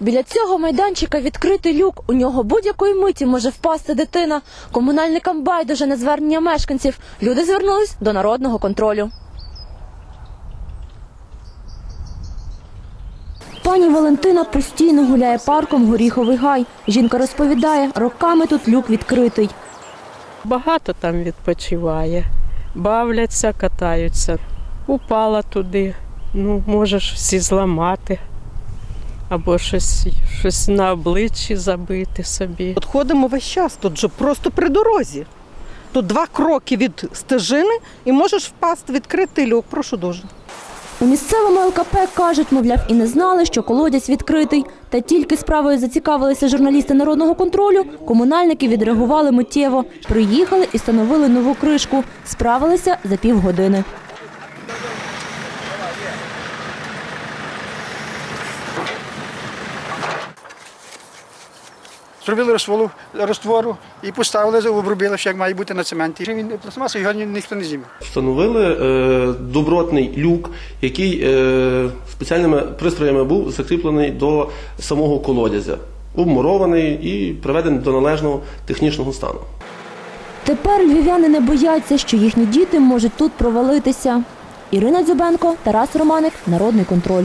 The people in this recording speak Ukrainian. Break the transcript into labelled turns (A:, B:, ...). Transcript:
A: Біля цього майданчика відкритий люк. У нього будь-якої миті може впасти дитина. Комунальникам байдуже на звернення мешканців. Люди звернулись до народного контролю. Пані Валентина постійно гуляє парком Горіховий гай. Жінка розповідає, роками тут люк відкритий.
B: Багато там відпочиває, бавляться, катаються. Упала туди, ну, можеш всі зламати. Або щось, щось на обличчі забити собі.
C: От ходимо весь час, тут же просто при дорозі. Тут два кроки від стежини і можеш впасти, відкритий люк. Прошу дуже.
A: У місцевому ЛКП кажуть, мовляв, і не знали, що колодязь відкритий. Та тільки справою зацікавилися журналісти народного контролю, комунальники відреагували миттєво. Приїхали і встановили нову кришку. Справилися за півгодини.
D: Зробили розсволу розтвору і поставили, обробили, все як має бути на цементі. Він пластмаса, його ніхто не зніме.
E: Встановили е, добротний люк, який е, спеціальними пристроями був закріплений до самого колодязя, обмурований і приведений до належного технічного стану.
A: Тепер львів'яни не бояться, що їхні діти можуть тут провалитися. Ірина Дзюбенко, Тарас Романик, Народний контроль.